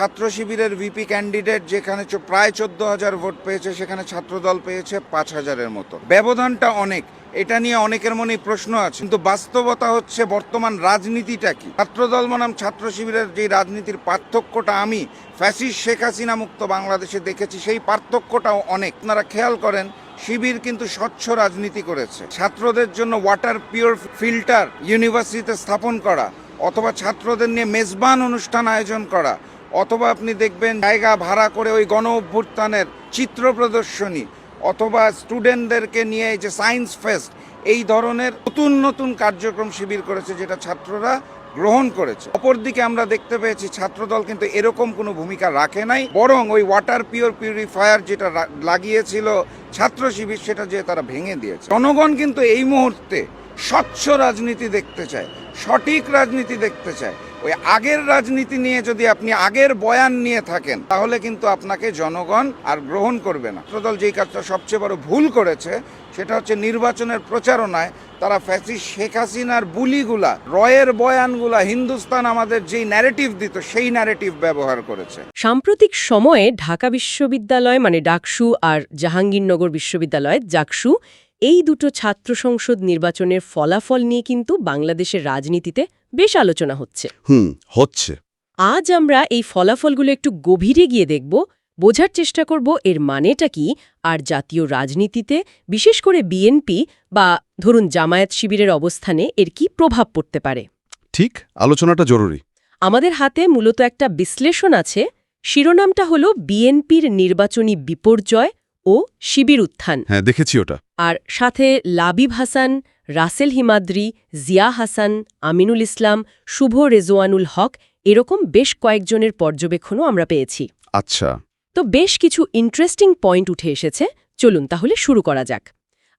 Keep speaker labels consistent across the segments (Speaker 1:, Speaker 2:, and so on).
Speaker 1: ছাত্র শিবিরের VP candidate যেখানে প্রায় চোদ্দ হাজার ভোট পেয়েছে, সেখানে ছাত্রদল পেয়েছে পাঁচ হাজারের মতো। ব্যবধানটা অনেক। এটা নিয়ে অনেকের মনেই প্রশ্ন আছে। কিন্তু বাস্তবতা হচ্ছে বর্তমান রাজনীতিটা কি? ছাত্রদল বনাম ছাত্র শিবিরের যে রাজনীতির পার্থক্যটা আমি ফ্যাসিস শেখ হাসিনা মুক্ত বাংলাদেশে দেখেছি, সেই পার্থক্যটাও অনেক। আপনারা খেয়াল করেন, শিবির কিন্তু স্বচ্ছ রাজনীতি করেছে। ছাত্রদের জন্য ওয়াটার পিওর ফিল্টার ইউনিভার্সিটিতে স্থাপন করা, অথবা ছাত্রদের নিয়ে মেজবান অনুষ্ঠান আয়োজন করা অথবা আপনি দেখবেন জায়গা ভাড়া করে ওই গণ অভ্যুত্থানের চিত্র প্রদর্শনী, অথবা স্টুডেন্টদেরকে নিয়ে যে সায়েন্স ফেস্ট এই ধরনের নতুন নতুন কার্যক্রম শিবির করেছে যেটা ছাত্ররা গ্রহণ করেছে। অপরদিকে আমরা দেখতে পেয়েছি ছাত্রদল কিন্তু এরকম কোনো ভূমিকা রাখে নাই, বরং ওই ওয়াটার পিওর পিউরিফায়ার যেটা লাগিয়েছিল ছাত্র শিবির, সেটা যে তারা ভেঙে দিয়েছে। জনগণ কিন্তু এই মুহূর্তে স্বচ্ছ রাজনীতি দেখতে চায়, সঠিক রাজনীতি দেখতে চায়। ওই আগের রাজনীতি নিয়ে যদি আপনি আগের বয়ান নিয়ে থাকেন, তাহলে কিন্তু আপনাকে জনগণ আর গ্রহণ করবে না। ছাত্রদল যেই কাজটা সবচেয়ে বড় ভুল করেছে, সেটা হচ্ছে নির্বাচনের প্রচারণায় তারা ফ্যাসি শেখ হাসিনার বুলিগুলা, রয়ের বয়ানগুলা, হিন্দুস্তান আমাদের যেই ন্যারেটিভ দিত, সেই ন্যারেটিভ ব্যবহার করেছে।
Speaker 2: সাম্প্রতিক সময়ে ঢাকা বিশ্ববিদ্যালয় মানে ডাকসু আর জাহাঙ্গীরনগর বিশ্ববিদ্যালয় জাকসু এই দুটো ছাত্র সংসদ নির্বাচনের ফলাফল নিয়ে কিন্তু বাংলাদেশের রাজনীতিতে বেশ আলোচনা হচ্ছে।
Speaker 3: হুম হচ্ছে।
Speaker 2: আজ আমরা এই ফলাফলগুলো একটু গভীরে গিয়ে দেখব বোঝার চেষ্টা করব এর মানেটা কি আর জাতীয় রাজনীতিতে বিশেষ করে বিএনপি বা ধরুন জামায়াত শিবিরের অবস্থানে এর কি প্রভাব পড়তে পারে।
Speaker 3: ঠিক আলোচনাটা জরুরি।
Speaker 2: আমাদের হাতে মূলত একটা বিশ্লেষণ আছে শিরোনামটা হল বিএনপির নির্বাচনী বিপর্যয় ও শিবির উত্থান।
Speaker 3: হ্যাঁ দেখেছি ওটা।
Speaker 2: আর সাথে লাবিব হাসান রাসেল হিমাদ্রি জিয়া হাসান আমিনুল ইসলাম শুভ রেজওয়ানুল হক এরকম বেশ কয়েকজনের পর্যবেক্ষণও আমরা পেয়েছি।
Speaker 3: আচ্ছা।
Speaker 2: তো বেশ কিছু ইন্টারেস্টিং পয়েন্ট উঠে এসেছে। চলুন তাহলে শুরু করা যাক।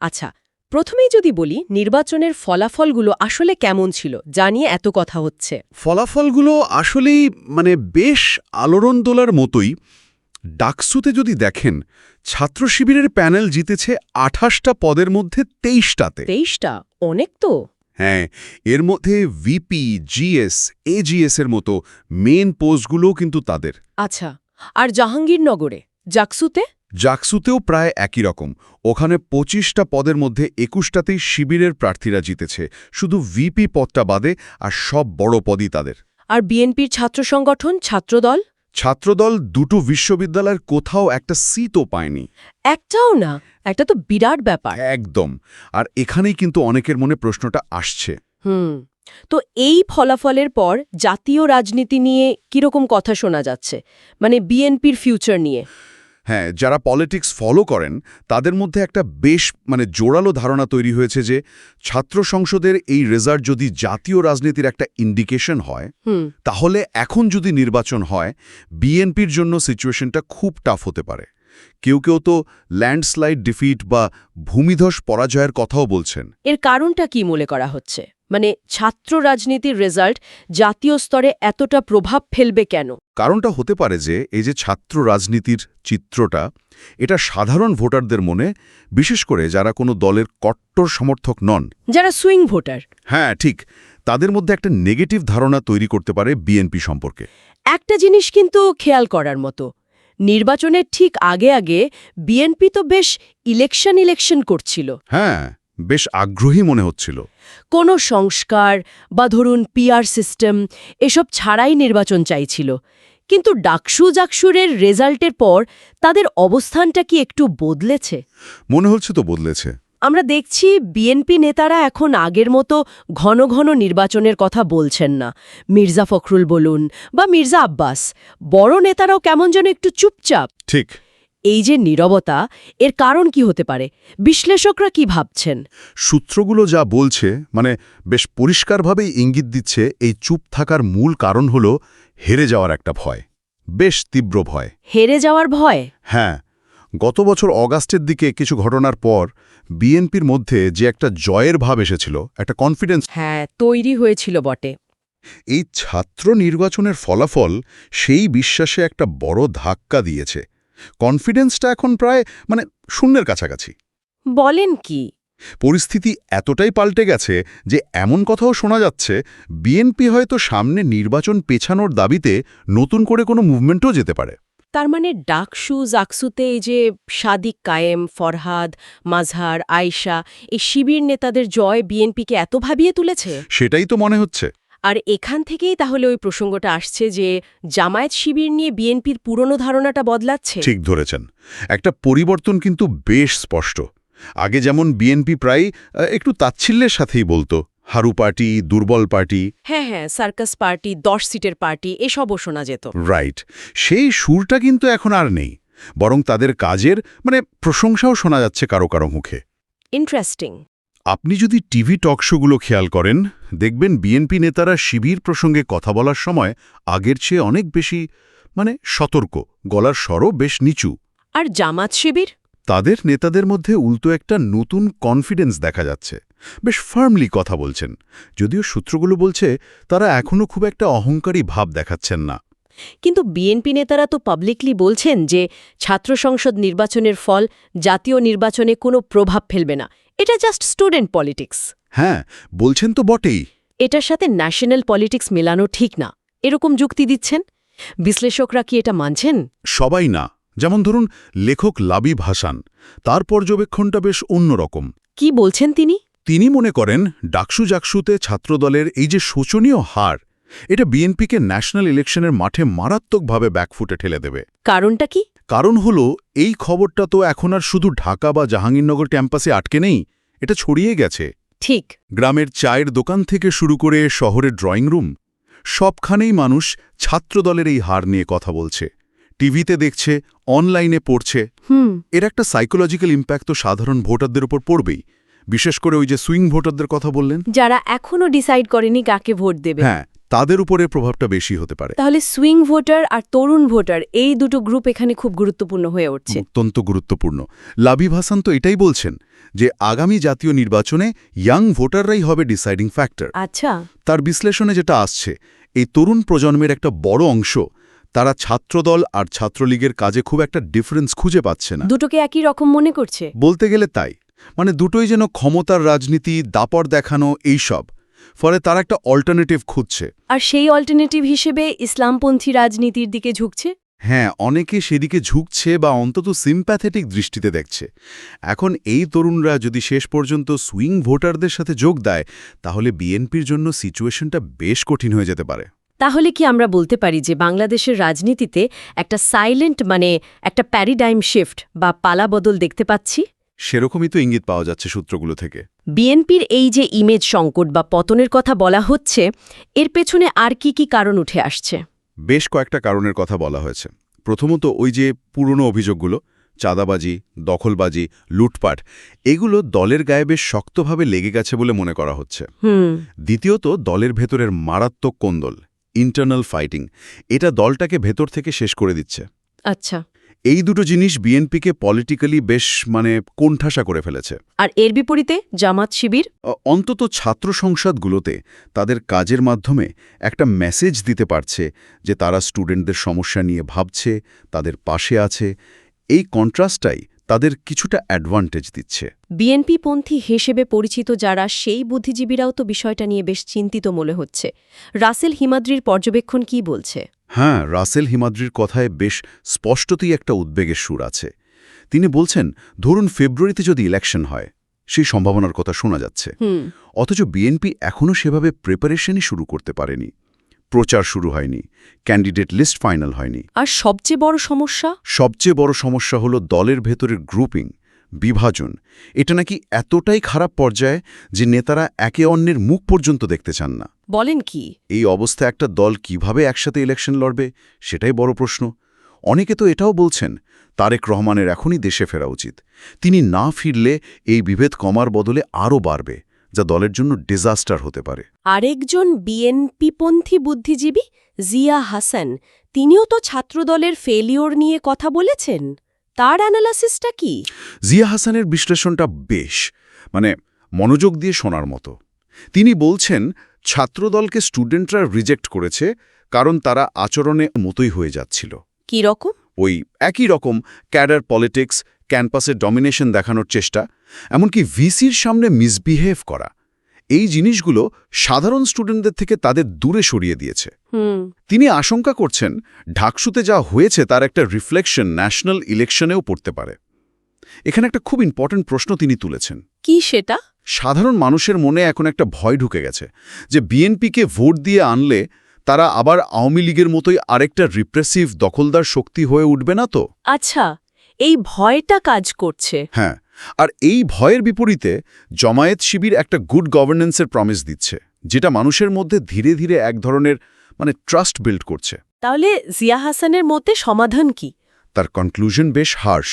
Speaker 2: আচ্ছা প্রথমেই যদি বলি নির্বাচনের ফলাফলগুলো আসলে কেমন ছিল যা নিয়ে এত কথা হচ্ছে?
Speaker 3: ফলাফলগুলো আসলেই মানে বেশ আলোড়ন তোলার মতোই। ডাকসুতে যদি দেখেন ছাত্র শিবিরের প্যানেল জিতেছে আঠাশটা পদের মধ্যে তেইশটাতে।
Speaker 2: তেইশটা? অনেক তো।
Speaker 3: হ্যাঁ এর মধ্যে ভিপি জিএস এজিএস এর মতো মেন পোস্টগুলোও কিন্তু তাদের।
Speaker 2: আচ্ছা আর জাহাঙ্গীরনগরে জাকসুতে?
Speaker 3: জাকসুতেও প্রায় একই রকম। ওখানে পঁচিশটা পদের মধ্যে একুশটাতেই শিবিরের প্রার্থীরা জিতেছে। শুধু ভিপি পদটা বাদে আর সব বড় পদই তাদের।
Speaker 2: আর বিএনপির ছাত্র সংগঠন ছাত্রদল?
Speaker 3: ছাত্রদল দুটো বিশ্ববিদ্যালয়ের কোথাও একটা সিটও পায়নি।
Speaker 2: একটাও না একটা তো বিরাট ব্যাপার।
Speaker 3: একদম। আর এখানেই কিন্তু অনেকের মনে প্রশ্নটা আসছে।
Speaker 2: হুম তো এই ফলাফলের পর জাতীয় রাজনীতি নিয়ে কীরকম কথা শোনা যাচ্ছে? মানে বিএনপির ফিউচার নিয়ে।
Speaker 3: হ্যাঁ যারা পলিটিক্স ফলো করেন তাদের মধ্যে একটা বেশ মানে জোরালো ধারণা তৈরি হয়েছে যে ছাত্র সংসদের এই রেজাল্ট যদি জাতীয় রাজনীতির একটা ইন্ডিকেশন হয় তাহলে এখন যদি নির্বাচন হয় বিএনপির জন্য সিচুয়েশনটা খুব টাফ হতে পারে। কেউ কেউ তো ল্যান্ডস্লাইড ডিফিট বা ভূমিধস পরাজয়ের কথাও বলছেন।
Speaker 2: এর কারণটা কি মনে করা হচ্ছে? মানে ছাত্র রাজনীতির রেজাল্ট জাতীয় স্তরে এতটা প্রভাব ফেলবে কেন?
Speaker 3: কারণটা হতে পারে যে এই যে ছাত্র রাজনীতির চিত্রটা এটা সাধারণ ভোটারদের মনে বিশেষ করে যারা কোনো দলের কট্টর সমর্থক নন।
Speaker 2: যারা সুইং ভোটার
Speaker 3: হ্যাঁ ঠিক। তাদের মধ্যে একটা নেগেটিভ ধারণা তৈরি করতে পারে বিএনপি সম্পর্কে।
Speaker 2: একটা জিনিস কিন্তু খেয়াল করার মতো। নির্বাচনের ঠিক আগে আগে বিএনপি তো বেশ ইলেকশন ইলেকশন করছিল।
Speaker 3: হ্যাঁ। বেশ আগ্রহী মনে হচ্ছিল।
Speaker 2: কোনো সংস্কার বা ধরুন পিআর সিস্টেম এসব ছাড়াই নির্বাচন চাইছিল। কিন্তু ডাকসু জাকসুরের রেজাল্টের পর তাদের অবস্থানটা কি একটু বদলেছে?
Speaker 3: মনে হচ্ছে তো বদলেছে।
Speaker 2: আমরা দেখছি বিএনপি নেতারা এখন আগের মতো ঘন ঘন নির্বাচনের কথা বলছেন না। মির্জা ফখরুল বলুন বা মির্জা আব্বাস বড় নেতারাও কেমন যেন একটু চুপচাপ।
Speaker 3: ঠিক।
Speaker 2: এই যে নীরবতা এর কারণ কি হতে পারে? বিশ্লেষকরা কি ভাবছেন?
Speaker 3: সূত্রগুলো যা বলছে মানে বেশ পরিষ্কারভাবেই ইঙ্গিত দিচ্ছে এই চুপ থাকার মূল কারণ হল হেরে যাওয়ার একটা ভয় বেশ তীব্র ভয়।
Speaker 2: হেরে যাওয়ার ভয়?
Speaker 3: হ্যাঁ গত বছর অগাস্টের দিকে কিছু ঘটনার পর বিএনপির মধ্যে যে একটা জয়ের ভাব এসেছিল একটা কনফিডেন্স
Speaker 2: হ্যাঁ তৈরি হয়েছিল বটে।
Speaker 3: এই ছাত্র নির্বাচনের ফলাফল সেই বিশ্বাসে একটা বড় ধাক্কা দিয়েছে। কনফিডেন্সটা এখন প্রায় মানে শূন্যের কাছাকাছি।
Speaker 2: বলেন কি?
Speaker 3: পরিস্থিতি এতটাই পাল্টে গেছে যে এমন কথাও শোনা যাচ্ছে বিএনপি হয়তো সামনে নির্বাচন পেছানোর দাবিতে নতুন করে কোনো মুভমেন্টও যেতে পারে।
Speaker 2: তার মানে ডাকসু জাকসুতে এই যে সাদিক কায়েম ফরহাদ মাঝহার আয়েশা এই শিবির নেতাদের জয় বিএনপিকে এত ভাবিয়ে তুলেছে?
Speaker 3: সেটাই তো মনে হচ্ছে।
Speaker 2: আর এখান থেকেই তাহলে ওই প্রসঙ্গটা আসছে যে জামায়াত শিবির নিয়ে বিএনপির পুরনো ধারণাটা বদলাচ্ছে।
Speaker 3: ঠিক ধরেছেন। একটা পরিবর্তন কিন্তু বেশ স্পষ্ট। আগে যেমন বিএনপি প্রায় একটু তাচ্ছিল্যের সাথেই বলতো হারু পার্টি দুর্বল পার্টি।
Speaker 2: হ্যাঁ হ্যাঁ সার্কাস পার্টি দশ সিটের পার্টি এসবও শোনা যেত।
Speaker 3: রাইট। সেই সুরটা কিন্তু এখন আর নেই। বরং তাদের কাজের মানে প্রশংসাও শোনা যাচ্ছে কারও কারও মুখে।
Speaker 2: ইন্টারেস্টিং।
Speaker 3: আপনি যদি টিভি টকশোগুলো খেয়াল করেন দেখবেন বিএনপি নেতারা শিবির প্রসঙ্গে কথা বলার সময় আগের চেয়ে অনেক বেশি মানে সতর্ক গলার স্বরও বেশ নিচু।
Speaker 2: আর জামাত শিবির?
Speaker 3: তাদের নেতাদের মধ্যে উল্টো একটা নতুন কনফিডেন্স দেখা যাচ্ছে। বেশ ফার্মলি কথা বলছেন যদিও সূত্রগুলো বলছে তারা এখনও খুব একটা অহংকারী ভাব দেখাচ্ছেন না।
Speaker 2: কিন্তু বিএনপি নেতারা তো পাবলিকলি বলছেন যে ছাত্র সংসদ নির্বাচনের ফল জাতীয় নির্বাচনে কোনো প্রভাব ফেলবে না। এটা জাস্ট স্টুডেন্ট পলিটিক্স
Speaker 3: হ্যাঁ বলছেন তো বটেই।
Speaker 2: এটার সাথে ন্যাশনাল পলিটিক্স মেলানো ঠিক না। এরকম যুক্তি দিচ্ছেন? বিশ্লেষকরা কি এটা মানছেন?
Speaker 3: সবাই না। যেমন ধরুন লেখক লাবিব হাসান। তার পর্যবেক্ষণটা বেশ অন্যরকম।
Speaker 2: কি বলছেন তিনি?
Speaker 3: তিনি মনে করেন ডাকসু জাকসুতে ছাত্রদলের এই যে শোচনীয় হার এটা বিএনপিকে ন্যাশনাল ইলেকশনের মাঠে মারাত্মকভাবে ব্যাকফুটে ঠেলে দেবে।
Speaker 2: কারণটা কি?
Speaker 3: কারণ হল এই খবরটা তো এখন আর শুধু ঢাকা বা জাহাঙ্গীরনগর ক্যাম্পাসে আটকে নেই এটা ছড়িয়ে গেছে।
Speaker 2: ঠিক।
Speaker 3: গ্রামের চায়ের দোকান থেকে শুরু করে শহরের ড্রয়িং রুম সবখানেই মানুষ ছাত্রদলের এই হার নিয়ে কথা বলছে। টিভিতে দেখছে অনলাইনে পড়ছে।
Speaker 2: হুম।
Speaker 3: এর একটা সাইকোলজিক্যাল ইম্প্যাক্ট তো সাধারণ ভোটারদের উপর পড়বেই। বিশেষ করে ওই যে সুইং ভোটারদের কথা বললেন।
Speaker 2: যারা এখনও ডিসাইড করেনি কাকে ভোট দেবে।
Speaker 3: হ্যাঁ তাদের উপরে প্রভাবটা বেশি হতে পারে।
Speaker 2: তাহলে সুইং ভোটার আর তরুণ ভোটার এই দুটো গ্রুপ এখানে খুব গুরুত্বপূর্ণ হয়ে উঠছে।
Speaker 3: অত্যন্ত গুরুত্বপূর্ণ। লাবিব হাসান তো এটাই বলছেন যে আগামী জাতীয় নির্বাচনে ইয়াং ভোটাররাই হবে ডিসাইডিং ফ্যাক্টর।
Speaker 2: আচ্ছা।
Speaker 3: তার বিশ্লেষণে যেটা আসছে এই তরুণ প্রজন্মের একটা বড় অংশ তারা ছাত্রদল আর ছাত্রলীগের কাজে খুব একটা ডিফারেন্স খুঁজে পাচ্ছে না।
Speaker 2: দুটোকে একই রকম মনে করছে?
Speaker 3: বলতে গেলে তাই। মানে দুটোই যেন ক্ষমতার রাজনীতি দাপট দেখানো এইসব। ফলে তারা একটা অল্টারনেটিভ খুঁজছে।
Speaker 2: আর সেই অল্টারনেটিভ হিসেবে ইসলামপন্থী রাজনীতির দিকে ঝুঁকছে?
Speaker 3: হ্যাঁ অনেকে সেদিকে ঝুঁকছে বা অন্তত সিম্প্যাথেটিক দৃষ্টিতে দেখছে। এখন এই তরুণরা যদি শেষ পর্যন্ত সুইং ভোটারদের সাথে যোগ দেয় তাহলে বিএনপির জন্য সিচুয়েশনটা বেশ কঠিন হয়ে যেতে পারে।
Speaker 2: তাহলে কি আমরা বলতে পারি যে বাংলাদেশের রাজনীতিতে একটা সাইলেন্ট মানে একটা প্যারিডাইম শিফট বা পালাবদল দেখতে পাচ্ছি?
Speaker 3: সেরকমই তো ইঙ্গিত পাওয়া যাচ্ছে সূত্রগুলো থেকে।
Speaker 2: বিএনপির এই যে ইমেজ সংকট বা পতনের কথা বলা হচ্ছে এর পেছনে আর কি কি কারণ উঠে আসছে?
Speaker 3: বেশ কয়েকটা কারণের কথা বলা হয়েছে। প্রথমত ওই যে পুরনো অভিযোগগুলো চাঁদাবাজি দখলবাজি লুটপাট এগুলো দলের গায়ে বেশ শক্তভাবে লেগে গেছে বলে মনে করা হচ্ছে। দ্বিতীয়ত দলের ভেতরের মারাত্মক কোন্দল ইন্টারনাল ফাইটিং এটা দলটাকে ভেতর থেকে শেষ করে দিচ্ছে।
Speaker 2: আচ্ছা।
Speaker 3: এই দুটো জিনিস বিএনপিকে পলিটিক্যালি বেশ মানে কোণঠাসা করে ফেলেছে।
Speaker 2: আর এর বিপরীতে জামাত শিবির?
Speaker 3: অন্তত ছাত্র সংসদগুলোতে তাদের কাজের মাধ্যমে একটা মেসেজ দিতে পারছে যে তারা স্টুডেন্টদের সমস্যা নিয়ে ভাবছে তাদের পাশে আছে। এই কন্ট্রাস্টটাই তাদের কিছুটা অ্যাডভান্টেজ দিচ্ছে।
Speaker 2: বিএনপি পন্থী হিসেবে পরিচিত যারা সেই বুদ্ধিজীবীরাও তো বিষয়টা নিয়ে বেশ চিন্তিত মনে হচ্ছে। রাসেল হিমাদ্রির পর্যবেক্ষণ কি বলছে?
Speaker 3: হ্যাঁ রাসেল হিমাদ্রির কথায় বেশ স্পষ্টতই একটা উদ্বেগের সুর আছে। তিনি বলছেন ধরুন ফেব্রুয়ারিতে যদি ইলেকশন হয় সেই সম্ভাবনার কথা শোনা যাচ্ছে। অথচ বিএনপি এখনও সেভাবে প্রিপারেশনই শুরু করতে পারেনি। প্রচার শুরু হয়নি। ক্যান্ডিডেট লিস্ট ফাইনাল হয়নি।
Speaker 2: আর সবচেয়ে বড় সমস্যা?
Speaker 3: সবচেয়ে বড় সমস্যা হলো দলের ভেতরের গ্রুপিং বিভাজন। এটা নাকি এতটাই খারাপ পর্যায়ে যে নেতারা একে অন্যের মুখ পর্যন্ত দেখতে চান না।
Speaker 2: বলেন কি?
Speaker 3: এই অবস্থায় একটা দল কীভাবে একসাথে ইলেকশন লড়বে সেটাই বড় প্রশ্ন। অনেকে তো এটাও বলছেন তারেক রহমানের এখনই দেশে ফেরা উচিত। তিনি না ফিরলে এই বিভেদ কমার বদলে আরও বাড়বে যা দলের জন্য ডিজাস্টার হতে পারে।
Speaker 2: আরেকজন বিএনপিপন্থী বুদ্ধিজীবী জিয়া হাসান তিনিও তো ছাত্রদলের ফেলিওর নিয়ে কথা বলেছেন। তার অ্যানালাসিসটা কি?
Speaker 3: জিয়া হাসানের বিশ্লেষণটা বেশ মানে মনোযোগ দিয়ে শোনার মতো। তিনি বলছেন ছাত্রদলকে স্টুডেন্টরা রিজেক্ট করেছে কারণ তারা আচরণে মতোই হয়ে যাচ্ছিল।
Speaker 2: কি রকম?
Speaker 3: ওই একই রকম ক্যাডার পলিটিক্স ক্যাম্পাসে ডমিনেশন দেখানোর চেষ্টা এমনকি ভিসির সামনে মিসবিহেভ করা। এই জিনিসগুলো সাধারণ স্টুডেন্টদের থেকে তাদের দূরে সরিয়ে দিয়েছে। তিনি আশঙ্কা করছেন ঢাকসুতে যা হয়েছে তার একটা রিফ্লেকশন ন্যাশনাল ইলেকশনেও পড়তে পারে। এখানে একটা খুব ইম্পর্ট্যান্ট প্রশ্ন তিনি তুলেছেন।
Speaker 2: কি সেটা?
Speaker 3: সাধারণ মানুষের মনে এখন একটা ভয় ঢুকে গেছে যে বিএনপিকে ভোট দিয়ে আনলে তারা আবার আওয়ামী লীগের মতোই আরেকটা রিপ্রেসিভ দখলদার শক্তি হয়ে উঠবে না তো?
Speaker 2: আচ্ছা এই ভয়টা কাজ করছে।
Speaker 3: হ্যাঁ আর এই ভয়ের বিপরীতে জমায়েত শিবির একটা গুড গভর্নেন্সের প্রমিস দিচ্ছে যেটা মানুষের মধ্যে ধীরে ধীরে এক ধরনের মানে ট্রাস্ট বিল্ড করছে।
Speaker 2: তাহলে জিয়া হাসানের মতে সমাধান কি?
Speaker 3: তার কনক্লুশন বেশ হার্শ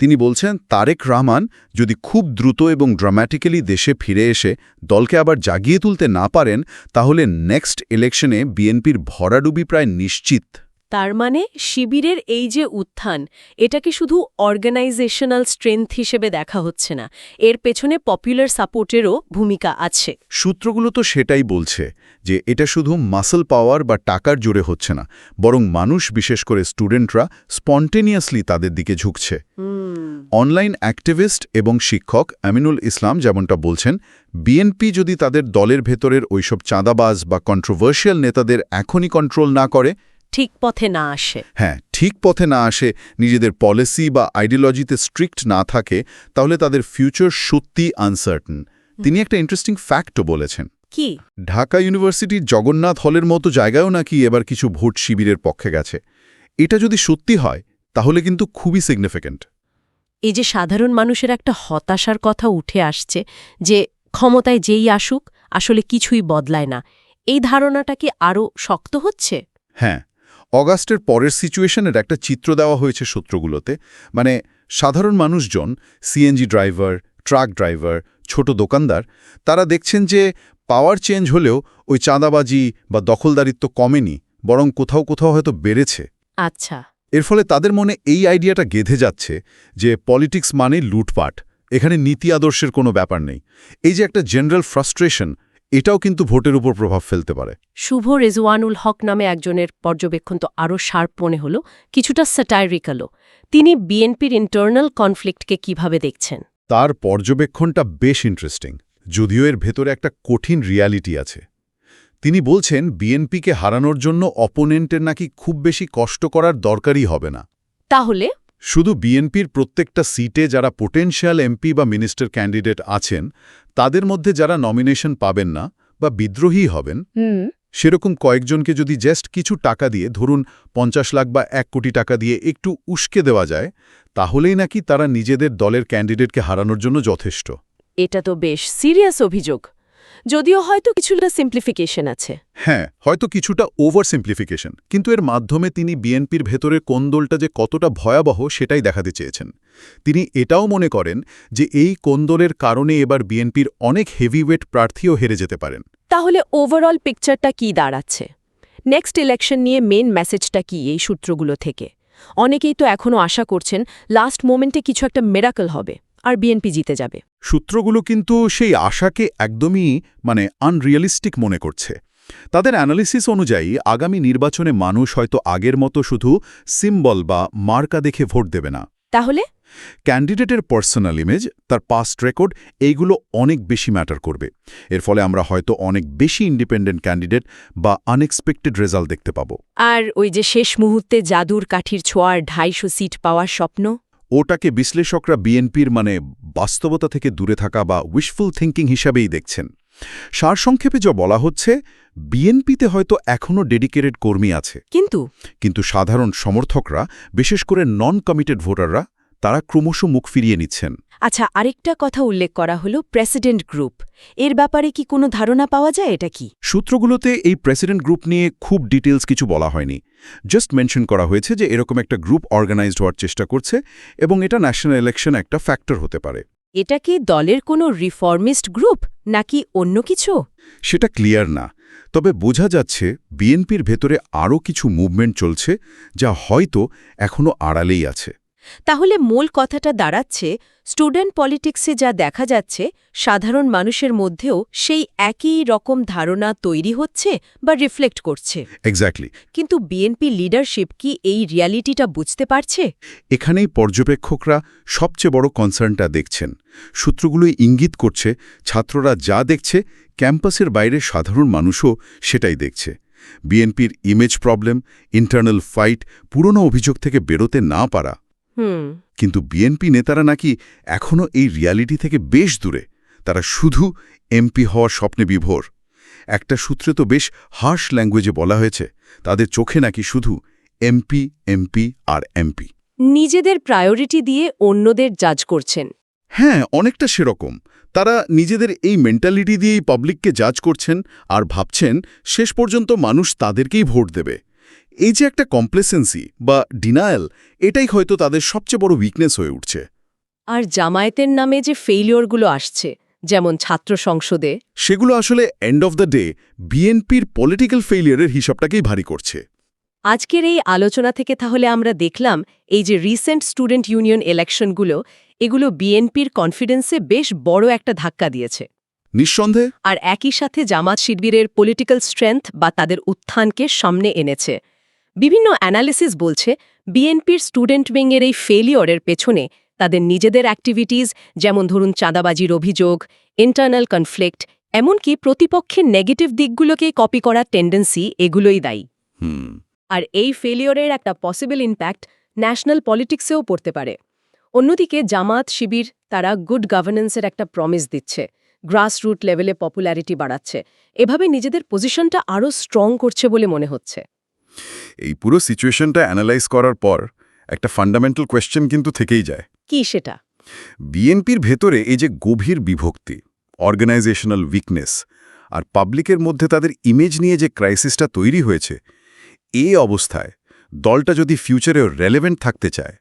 Speaker 3: তিনি বলছেন, তারেক রহমান যদি খুব দ্রুত এবং ড্রামাটিক্যালি দেশে ফিরে এসে দলকে আবার জাগিয়ে তুলতে না পারেন, তাহলে নেক্সট ইলেকশনে বিএনপির ভরাডুবি প্রায় নিশ্চিত।
Speaker 2: তার মানে শিবিরের এই যে উত্থান এটাকে শুধু অর্গানাইজেশনাল স্ট্রেংথ হিসেবে দেখা হচ্ছে না এর পেছনে পপুলার সাপোর্টেরও ভূমিকা আছে।
Speaker 3: সূত্রগুলো তো সেটাই বলছে যে এটা শুধু মাসল পাওয়ার বা টাকার জোরে হচ্ছে না বরং মানুষ বিশেষ করে স্টুডেন্টরা স্পন্টেনিয়াসলি তাদের দিকে ঝুঁকছে। অনলাইন অ্যাক্টিভিস্ট এবং শিক্ষক আমিনুল ইসলাম যেমনটা বলছেন বিএনপি যদি তাদের দলের ভেতরের ওইসব চাঁদাবাজ বা কন্ট্রোভার্সিয়াল নেতাদের এখনই কন্ট্রোল না করে
Speaker 2: ঠিক পথে না আসে।
Speaker 3: হ্যাঁ ঠিক পথে না আসে নিজেদের পলিসি বা আইডিওলজিতে স্ট্রিক্ট না থাকে তাহলে তাদের ফিউচার সত্যি আনসার্টেন তিনি একটা ইন্টারেস্টিং ফ্যাক্টও বলেছেন।
Speaker 2: কি?
Speaker 3: ঢাকা ইউনিভার্সিটির জগন্নাথ হলের মতো জায়গায়ও নাকি এবার কিছু ভোট শিবিরের পক্ষে গেছে। এটা যদি সত্যি হয় তাহলে কিন্তু খুবই সিগনিফিক্যান্ট
Speaker 2: এই যে সাধারণ মানুষের একটা হতাশার কথা উঠে আসছে যে ক্ষমতায় যেই আসুক আসলে কিছুই বদলায় না এই ধারণাটা কি আরও শক্ত হচ্ছে?
Speaker 3: হ্যাঁ অগাস্টের পরের সিচুয়েশনের একটা চিত্র দেওয়া হয়েছে সূত্রগুলোতে। মানে সাধারণ মানুষজন সিএনজি ড্রাইভার ট্রাক ড্রাইভার ছোট দোকানদার তারা দেখছেন যে পাওয়ার চেঞ্জ হলেও ওই চাঁদাবাজি বা দখলদারিত্ব কমেনি বরং কোথাও কোথাও হয়তো বেড়েছে।
Speaker 2: আচ্ছা।
Speaker 3: এর ফলে তাদের মনে এই আইডিয়াটা গেঁধে যাচ্ছে যে পলিটিক্স মানে লুটপাট এখানে নীতি আদর্শের কোনো ব্যাপার নেই। এই যে একটা জেনারেল ফ্রাস্ট্রেশন এটাও কিন্তু ভোটের উপর প্রভাব ফেলতে পারে।
Speaker 2: শুভ রেজওয়ানুল হক নামে একজনের পর্যবেক্ষণ তো আরও শার্প মনে হল কিছুটা স্যাটাইরিক্যালও তিনি বিএনপির ইন্টারনাল কনফ্লিক্টকে কীভাবে দেখছেন?
Speaker 3: তার পর্যবেক্ষণটা বেশ ইন্টারেস্টিং যদিও এর ভেতরে একটা কঠিন রিয়ালিটি আছে। তিনি বলছেন বিএনপিকে হারানোর জন্য অপোনেন্টের নাকি খুব বেশি কষ্ট করার দরকারই হবে না।
Speaker 2: তাহলে?
Speaker 3: শুধু বিএনপির প্রত্যেকটা সিটে যারা পোটেনশিয়াল এমপি বা মিনিস্টার ক্যান্ডিডেট আছেন তাদের মধ্যে যারা নমিনেশন পাবেন না বা বিদ্রোহী হবেন সেরকম কয়েকজনকে যদি জাস্ট কিছু টাকা দিয়ে ধরুন পঞ্চাশ লাখ বা এক কোটি টাকা দিয়ে একটু উস্কে দেওয়া যায় তাহলেই নাকি তারা নিজেদের দলের ক্যান্ডিডেটকে হারানোর জন্য যথেষ্ট।
Speaker 2: এটা তো বেশ সিরিয়াস অভিযোগ। যদিও হয়তো কিছুটা সিম্পলিফিকেশন আছে।
Speaker 3: হ্যাঁ হয়তো কিছুটা ওভার সিম্পলিফিকেশন কিন্তু এর মাধ্যমে তিনি বিএনপির ভেতরের কোন্দলটা যে কতটা ভয়াবহ সেটাই দেখাতে চেয়েছেন। তিনি এটাও মনে করেন যে এই কোন্দলের কারণে এবার বিএনপির অনেক হেভিওয়েট প্রার্থীও হেরে যেতে পারেন।
Speaker 2: তাহলে ওভারঅল পিকচারটা কি দাঁড়াচ্ছে? নেক্সট ইলেকশন নিয়ে মেন মেসেজটা কি এই সূত্রগুলো থেকে? অনেকেই তো এখনও আশা করছেন লাস্ট মোমেন্টে কিছু একটা মেরাকল হবে। আর বিএনপি জিতে যাবে।
Speaker 3: সূত্রগুলো কিন্তু সেই আশাকে একদমই মানে আনরিয়ালিস্টিক মনে করছে। তাদের অ্যানালিসিস অনুযায়ী আগামী নির্বাচনে মানুষ হয়তো আগের মতো শুধু সিম্বল বা মার্কা দেখে ভোট দেবে না।
Speaker 2: তাহলে?
Speaker 3: ক্যান্ডিডেটের পার্সোনাল ইমেজ তার পাস্ট রেকর্ড এইগুলো অনেক বেশি ম্যাটার করবে। এর ফলে আমরা হয়তো অনেক বেশি ইন্ডিপেন্ডেন্ট ক্যান্ডিডেট বা আনএক্সপেক্টেড রেজাল্ট দেখতে পাবো।
Speaker 2: আর ওই যে শেষ মুহূর্তে জাদুর কাঠির ছোঁয়ার ঢাইশো সিট পাওয়ার স্বপ্ন?
Speaker 3: ওটাকে বিশ্লেষকরা বিএনপির মানে বাস্তবতা থেকে দূরে থাকা বা উইশফুল থিঙ্কিং হিসাবেই দেখছেন। সারসংক্ষেপে যা বলা হচ্ছে বিএনপিতে হয়তো এখনও ডেডিকেটেড কর্মী আছে।
Speaker 2: কিন্তু?
Speaker 3: কিন্তু সাধারণ সমর্থকরা বিশেষ করে নন কমিটেড ভোটাররা তারা ক্রমশ মুখ ফিরিয়ে নিচ্ছেন।
Speaker 2: আচ্ছা আরেকটা কথা উল্লেখ করা হলো প্রেসিডেন্ট গ্রুপ। এর ব্যাপারে কি কোনো ধারণা পাওয়া যায়? এটা কি?
Speaker 3: সূত্রগুলোতে এই প্রেসিডেন্ট গ্রুপ নিয়ে খুব ডিটেলস কিছু বলা হয়নি। জাস্ট মেনশন করা হয়েছে যে এরকম একটা গ্রুপ অর্গানাইজড হওয়ার চেষ্টা করছে এবং এটা ন্যাশনাল ইলেকশন একটা ফ্যাক্টর হতে পারে।
Speaker 2: এটা কি দলের কোনো রিফর্মিস্ট গ্রুপ নাকি অন্য কিছু?
Speaker 3: সেটা ক্লিয়ার না। তবে বোঝা যাচ্ছে বিএনপির ভেতরে আরও কিছু মুভমেন্ট চলছে যা হয়তো এখনও আড়ালেই আছে।
Speaker 2: তাহলে মূল কথাটা দাঁড়াচ্ছে স্টুডেন্ট পলিটিক্সে যা দেখা যাচ্ছে সাধারণ মানুষের মধ্যেও সেই একই রকম ধারণা তৈরি হচ্ছে বা রিফ্লেক্ট করছে।
Speaker 3: এক্স্যাক্টলি
Speaker 2: কিন্তু বিএনপি লিডারশিপ কি এই রিয়ালিটিটা বুঝতে পারছে?
Speaker 3: এখানেই পর্যবেক্ষকরা সবচেয়ে বড় কনসার্নটা দেখছেন। সূত্রগুলোই ইঙ্গিত করছে ছাত্ররা যা দেখছে ক্যাম্পাসের বাইরে সাধারণ মানুষও সেটাই দেখছে। বিএনপির ইমেজ প্রবলেম ইন্টারনাল ফাইট পুরনো অভিযোগ থেকে বেরোতে না পারা। কিন্তু বিএনপি নেতারা নাকি এখনও এই রিয়ালিটি থেকে বেশ দূরে। তারা শুধু এমপি হওয়ার স্বপ্নে বিভোর। একটা সূত্রে তো বেশ হার্শ ল্যাঙ্গুয়েজে বলা হয়েছে তাদের চোখে নাকি শুধু এমপি এমপি আর এমপি।
Speaker 2: নিজেদের প্রায়োরিটি দিয়ে অন্যদের জাজ করছেন।
Speaker 3: হ্যাঁ অনেকটা সেরকম। তারা নিজেদের এই মেন্টালিটি দিয়েই পাবলিককে জাজ করছেন আর ভাবছেন শেষ পর্যন্ত মানুষ তাদেরকেই ভোট দেবে। এই যে একটা কমপ্লেসেন্সি বা ডিনায়াল এটাই হয়তো তাদের সবচেয়ে বড় উইকনেস হয়ে উঠছে।
Speaker 2: আর জামায়াতের নামে যে ফেইলিওরগুলো আসছে যেমন ছাত্র সংসদে
Speaker 3: সেগুলো আসলে এন্ড অফ দ্য ডে বিএনপির পলিটিক্যাল ফেইলিয়ারের হিসাবটাকেই ভারী করছে।
Speaker 2: আজকের এই আলোচনা থেকে তাহলে আমরা দেখলাম এই যে রিসেন্ট স্টুডেন্ট ইউনিয়ন ইলেকশনগুলো এগুলো বিএনপির কনফিডেন্সে বেশ বড় একটা ধাক্কা দিয়েছে।
Speaker 3: নিঃসন্দেহে।
Speaker 2: আর একই সাথে জামাত শিবিরের পলিটিক্যাল স্ট্রেংথ বা তাদের উত্থানকে সামনে এনেছে। বিভিন্ন অ্যানালিসিস বলছে বিএনপির স্টুডেন্ট উইংয়ের এই ফেলিওরের পেছনে তাদের নিজেদের অ্যাক্টিভিটিস যেমন ধরুন চাঁদাবাজির অভিযোগ ইন্টারনাল কনফ্লিক্ট এমনকি প্রতিপক্ষের নেগেটিভ দিকগুলোকেই কপি করার টেন্ডেন্সি এগুলোই দায়ী। আর এই ফেলিওরের একটা পসিবল ইম্প্যাক্ট ন্যাশনাল পলিটিক্সেও পড়তে পারে। অন্যদিকে জামাত শিবির তারা গুড গভর্নেন্সের একটা প্রমিস দিচ্ছে গ্রাসরুট লেভেলে পপুলারিটি বাড়াচ্ছে। এভাবে নিজেদের পজিশনটা আরও স্ট্রং করছে বলে মনে হচ্ছে।
Speaker 3: এই পুরো সিচুয়েশনটা অ্যানালাইজ করার পর একটা ফান্ডামেন্টাল কোয়েশ্চেন কিন্তু থেকেই যায়।
Speaker 2: কি সেটা?
Speaker 3: বিএনপির ভেতরে এই যে গভীর বিভক্তি অর্গানাইজেশনাল উইকনেস আর পাবলিকের মধ্যে তাদের ইমেজ নিয়ে যে ক্রাইসিসটা তৈরি হয়েছে এই অবস্থায় দলটা যদি ফিউচারেও রেলেভেন্ট থাকতে চায়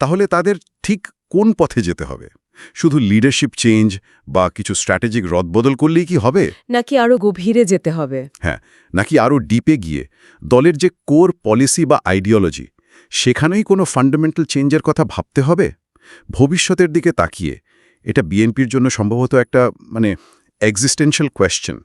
Speaker 3: তাহলে তাদের ঠিক কোন পথে যেতে হবে? শুধু লিডারশিপ চেঞ্জ বা কিছু স্ট্র্যাটেজিক রদবদল করলেই কি হবে?
Speaker 2: নাকি আরও গভীরে যেতে হবে?
Speaker 3: হ্যাঁ নাকি আরও ডিপে গিয়ে দলের যে কোর পলিসি বা আইডিওলজি সেখানেই কোনো ফান্ডামেন্টাল চেঞ্জের কথা ভাবতে হবে? ভবিষ্যতের দিকে তাকিয়ে এটা বিএনপির জন্য সম্ভবত একটা মানে এক্সিস্টেন্সিয়াল কোয়েশ্চেন